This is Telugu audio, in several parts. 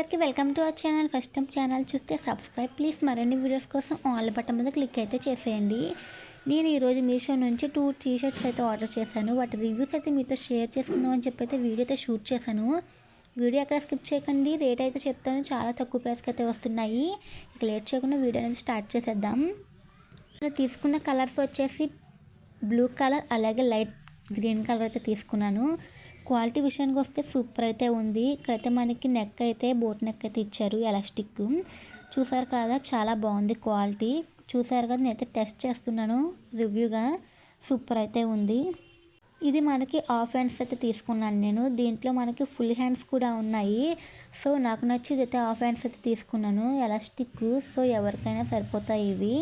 అందరికీ welcome to our channel. First time channel చూస్తే సబ్స్క్రైబ్. ప్లీజ్ మరిన్ని వీడియోస్ కోసం ఆల్ బటన్ మీద క్లిక్ అయితే చేసేయండి. నేను ఈరోజు మీషో నుంచి టూ టీ షర్ట్స్ అయితే ఆర్డర్ చేశాను. వాటి రివ్యూస్ అయితే మీతో షేర్ చేసుకుందామని చెప్పి అయితే వీడియో అయితే షూట్ చేశాను. వీడియో ఎక్కడ స్కిప్ చేయకండి. రేట్ అయితే చెప్తాను. చాలా తక్కువ ప్రైస్కి అయితే వస్తున్నాయి. ఇక లేట్ చేయకుండా వీడియో అనేది స్టార్ట్ చేసేద్దాం. నేను తీసుకున్న కలర్స్ వచ్చేసి బ్లూ కలర్ అలాగే లైట్ గ్రీన్ కలర్ అయితే తీసుకున్నాను. క్వాలిటీ విషయానికి వస్తే సూపర్ అయితే ఉంది. ఇక్కడైతే మనకి నెక్ అయితే బోట్ నెక్ అయితే ఇచ్చారు ఎలాస్టిక్. చూసారు కదా చాలా బాగుంది క్వాలిటీ. చూసారు కదా నేనైతే టెస్ట్ చేస్తున్నాను రివ్యూగా. సూపర్ అయితే ఉంది. ఇది మనకి హాఫ్ హ్యాండ్స్ అయితే తీసుకున్నాను నేను. దీంట్లో మనకి ఫుల్ హ్యాండ్స్ కూడా ఉన్నాయి. సో నాకు నచ్చేది అయితే హాఫ్ హ్యాండ్స్ అయితే తీసుకున్నాను ఎలాస్టిక్. సో ఎవరికైనా సరిపోతాయి ఇవి.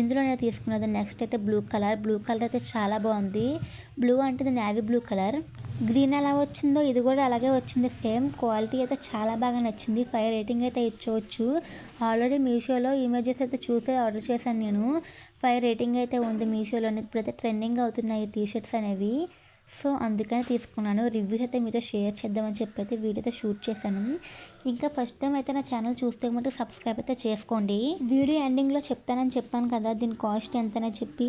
ఇందులో నేను తీసుకున్నది నెక్స్ట్ అయితే బ్లూ కలర్. బ్లూ కలర్ అయితే చాలా బాగుంది. బ్లూ అంటే నేవీ బ్లూ కలర్. గ్రీన్ ఎలా వచ్చిందో ఇది కూడా అలాగే వచ్చింది. సేమ్ క్వాలిటీ అయితే చాలా బాగా నచ్చింది. ఫైవ్ రేటింగ్ అయితే ఇచ్చవచ్చు. ఆల్రెడీ మీషోలో ఇమేజెస్ అయితే చూసే ఆర్డర్ చేశాను నేను. ఫైవ్ రేటింగ్ అయితే ఉంది మీషోలో. ఇప్పుడైతే ట్రెండింగ్ అవుతున్నాయి టీ షర్ట్స్ అనేవి. సో అందుకని తీసుకున్నాను. రివ్యూస్ అయితే మీతో షేర్ చేద్దామని చెప్పి అయితే వీడియో అయితే షూట్ చేశాను. ఇంకా ఫస్ట్ టైం అయితే నా ఛానల్ చూస్తే మటు సబ్స్క్రైబ్ అయితే చేసుకోండి. వీడియో ఎండింగ్లో చెప్తానని చెప్పాను కదా దీని కాస్ట్ ఎంతనని చెప్పి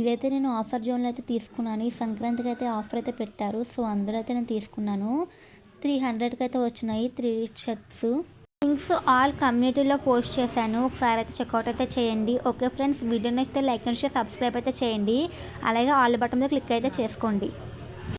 ఇదైతే నేను ఆఫర్ జోన్లో అయితే తీసుకున్నాను. ఈ సంక్రాంతికి అయితే ఆఫర్ అయితే పెట్టారు. సో అందులో అయితే నేను తీసుకున్నాను. త్రీ హండ్రెడ్కి అయితే వచ్చినాయి త్రీ షర్ట్స్. థింగ్స్ ఆల్ కమ్యూనిటీలో పోస్ట్ చేశాను. ఒకసారి అయితే చెక్అవుట్ అయితే చేయండి. ఓకే ఫ్రెండ్స్ వీడియో నచ్చితే లైక్ అండ్ షేర్ సబ్స్క్రైబ్ అయితే చేయండి. అలాగే ఆల్ బటన్ మీద క్లిక్ అయితే చేసుకోండి.